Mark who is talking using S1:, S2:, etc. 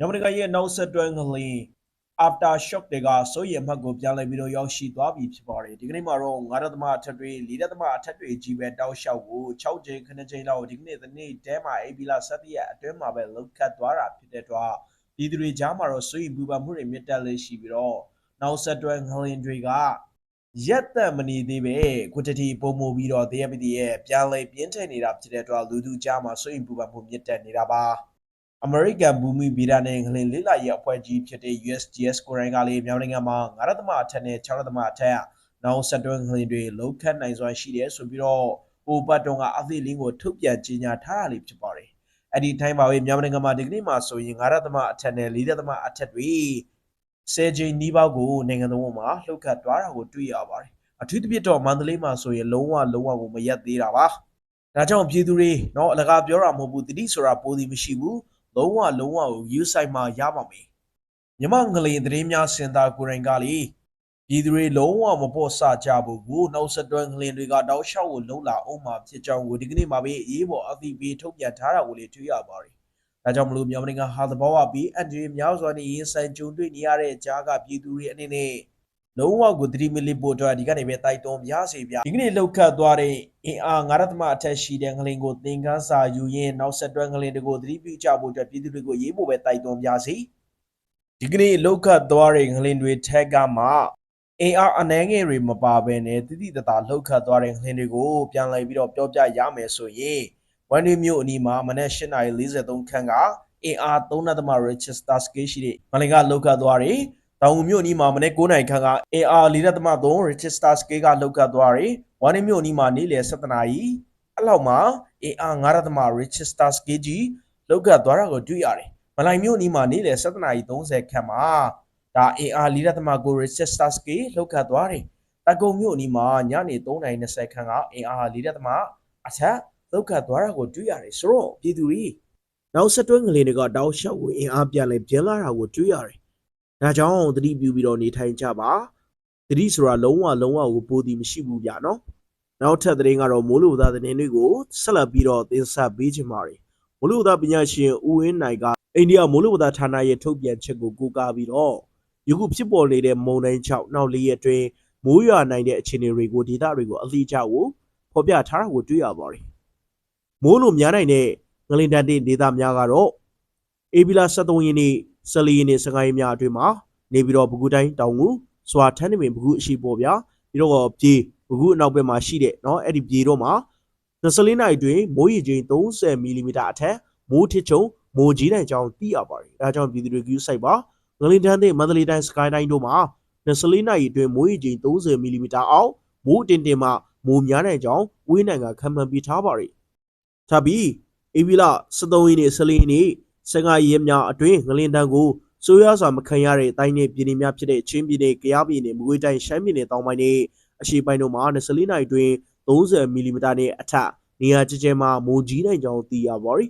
S1: မြန်မာနိုင်ငံရဲ့နောက်ဆက်တွဲငလင် after shock တွေကစိုးရိမ်အမှတ်ကိုပြန်လည်ပြီးတော့ရောက်ရှိသွားပြီဖြစ်ပါတယ်ဒီကနေ့မှာတော့9ရက်သမအထက်တွေ4ရက်သမအထက်တွေကြီးပဲတောက်လျှောက်ကို6ချိန်9ချိန်လောက်ဒီကနေ့ဒီနေ့တဲမှာ AB လာ7ရက်အတွင်းမှာပဲလောက်ခတ်သွားတာဖြစ်တဲ့အတွက်ဒီသူတွေကြားမှာတော့စိုးရိမ်ပူပန်မှုတွေမြင့်တက်လေးရှိပြီးတော့နောက်ဆက်တွဲငလင်တွေကရက်သက်မနေသေးပဲခုတတိပုံမူပြီးတော့တရားပတိရဲ့ပြန်လည်ပြင်းထန်နေတာဖြစ်တဲ့အတွက်လူသူကြားမှာစိုးရိမ်ပူပန်မှုမြင့်တက်နေတာပါ အမေရိကန်ဘူမီဗီဒါနဲ့ငလင်လေးလာရဲ့အဖွဲ့ကြီးဖြစ်တဲ့ USGS ကိုရိုင်းကလေးမြန်မာနိုင်ငံမှာ9ရက်သမအထက်နဲ့6ရက်သမအထက်နောက်ဆက်တွဲငလင်တွေလုံးခတ်နိုင်စွာရှိတယ်ဆိုပြီးတော့ဟိုဘတ်တုံကအသီလင်းကိုထုတ်ပြန်ကြေညာထားတာလေးဖြစ်ပါတယ်။အဲ့ဒီတိုင်းပါပဲမြန်မာနိုင်ငံမှာဒီကနေ့မှာဆိုရင်9ရက်သမအထက်နဲ့4ရက်သမအထက်တွေဆယ်ချိန်နီးပါးကိုနိုင်ငံတော်မှာလှုပ်ခတ်သွားတာကိုတွေ့ရပါတယ်။အထူးသဖြင့်တော့မန္တလေးမှာဆိုရင်လုံးဝလုံးဝကိုမရက်သေးတာပါ။ဒါကြောင့်ပြည်သူတွေတော့အလကားပြောတာမဟုတ်ဘူးတတိဆိုတာပိုသည်မရှိဘူး။ လုံးဝလုံးဝကိုယူဆိုင်မှာရပါမယ်မြမငလင်သတင်းများစင်တာကိုရင်ကလေပြည်သူတွေလုံးဝမပေါ်ဆကြဘူးကိုနောက်ဆက်တွဲငလင်တွေကတောက်လျှောက်ကိုလုံလာအောင်မှာဖြစ်ကြောင်းကိုဒီကနေ့မှာပဲအေးပေါ်အသီးပေးထုတ်ပြန်ထားတာကိုလေတွေ့ရပါတယ်ဒါကြောင့်မလို့မြန်မာနိုင်ငံဟာသဘောဝပြီးအန်ဂျီများစွာနဲ့ရင်ဆိုင်ကြုံတွေ့နေရတဲ့ကြားကပြည်သူတွေအနေနဲ့ လုံးဝကိုသတိမလစ်ဖို့အတွက်ဒီကနေပဲတိုက်တွန်းပြစေဗျဒီကနေ့လောက်ခတ်သွားတဲ့အင်အား9ရသမအထက်ရှိတဲ့ငလင်ကိုသင်ခန်းစာယူရင်းနောက်ဆက်တွဲငလင်တွေကိုသတိပြုကြဖို့အတွက်ပြည်သူတွေကိုရေးဖို့ပဲတိုက်တွန်းပြစေဒီကနေ့လောက်ခတ်သွားတဲ့ငလင်တွေထက်ကမှအင်အားအနှဲငယ်တွေမပါဘဲနဲ့တိတိတသားလောက်ခတ်သွားတဲ့ငလင်တွေကိုပြန်လည်ပြီးတော့ပြောပြရမယ်ဆိုရင်ဝန်တွေမျိုးအနီးမှာမနက်8:43ခန်းကအင်အား3.3 Register scale ရှိတဲ့ငလင်ကလောက်ခတ်သွားတယ် တောင်ငူမြို့အနီးမှာမနေ့9နိုင်ခန့်က AR 4.3 register scale ကလောက်ကသွားတယ်။ဝါနေမြို့အနီးမှာနေ့လယ်7နာရီအလောက်မှာ AR 9.3 register scale ကြီးလောက်ကသွားတာကိုတွေ့ရတယ်။မလိုင်မြို့အနီးမှာနေ့လယ်7နာရီ30ခန့်မှာဒါ AR 4.9 register scale လောက်ကသွားတယ်။တကုံမြို့အနီးမှာညနေ3နာရီ20ခန့်က AR 4.3အထက်လောက်ကသွားတာကိုတွေ့ရတယ်။ဆိုတော့ပြည်သူတွေနောက်ဆက်တွဲငလင်တွေကတောက်လျှောက်ကိုအင်အားပြန်လဲပြင်းလာတာကိုတွေ့ရတယ်။ ဒါကြောင့်သတိပြုပြီးတော့နေထိုင်ကြပါသတိဆိုတာလုံးဝလုံးဝကိုပိုသည်မရှိဘူးဗျာနော်နောက်ထပ်သတင်းကတော့မိုးလေဝသသတင်းတွေကိုဆက်လက်ပြီးတော့တင်ဆက်ပေးချင်ပါတယ်မိုးလေဝသပညာရှင်ဦးဝင်းနိုင်ကအိန္ဒိယမိုးလေဝသဌာနရဲ့ထုတ်ပြန်ချက်ကိုကိုးကားပြီးတော့ယခုဖြစ်ပေါ်နေတဲ့မုန်တိုင်း6နောက်၄ရက်အတွင်းမိုးရွာနိုင်တဲ့အခြေအနေတွေကိုဒေသတွေကိုအသိအကျကိုဖော်ပြထားတာကိုတွေ့ရပါတယ်မိုးလိုများနိုင်တဲ့ငလင်တန်တဲ့ဒေသများကတော့အေဘီလာ73ရက်နေ့ 14ရက်နေ့15ရက်များအတွင်းမှာနေပြီးတော့ဘကူတိုင်းတောင်ငူစွာထန်းနေပင်ဘကူအရှိပေါ်ဗျာပြီးတော့ပြေဘကူအနောက်ဘက်မှာရှိတဲ့เนาะအဲ့ဒီပြေတော့မှာ24နိုင်အတွင်းမိုးရေချိန်30မီလီမီတာအထက်မိုးထစ်ချုံမိုးကြီးနိုင်ကြောင်းသိရပါတယ်အဲဒါကြောင့်ပြည်သူတွေ queue ဆိုင်ပါငလင်တန်းတဲ့မန္တလေးတိုင်းစကိုင်းတိုင်းတို့မှာ24နိုင်အတွင်းမိုးရေချိန်30မီလီမီတာအောက်မိုးတင်တင်မှမိုးများနိုင်ကြောင်းဝင်းနိုင်ကခံမှန်းပြထားပါတယ်ထပ်ပြီးအေဗီလာ73ရက်နေ့14ရက်နေ့ စင်ကာရဲများအတွင်းငလင်တန်းကိုဆိုးရွားစွာမခံရတဲ့အတိုင်းနဲ့ပြည်နယ်များဖြစ်တဲ့ချင်းပြည်နယ်၊ကယားပြည်နယ်၊မကွေးတိုင်း၊ရှမ်းပြည်နယ်တောင်ပိုင်းနဲ့အရှေ့ပိုင်းတို့မှာ24နိုင်အတွင်း30မီလီမီတာနဲ့အထက်နေရာကျကျမှာမိုးကြီးနိုင်ကြောင်းသိရပါတယ်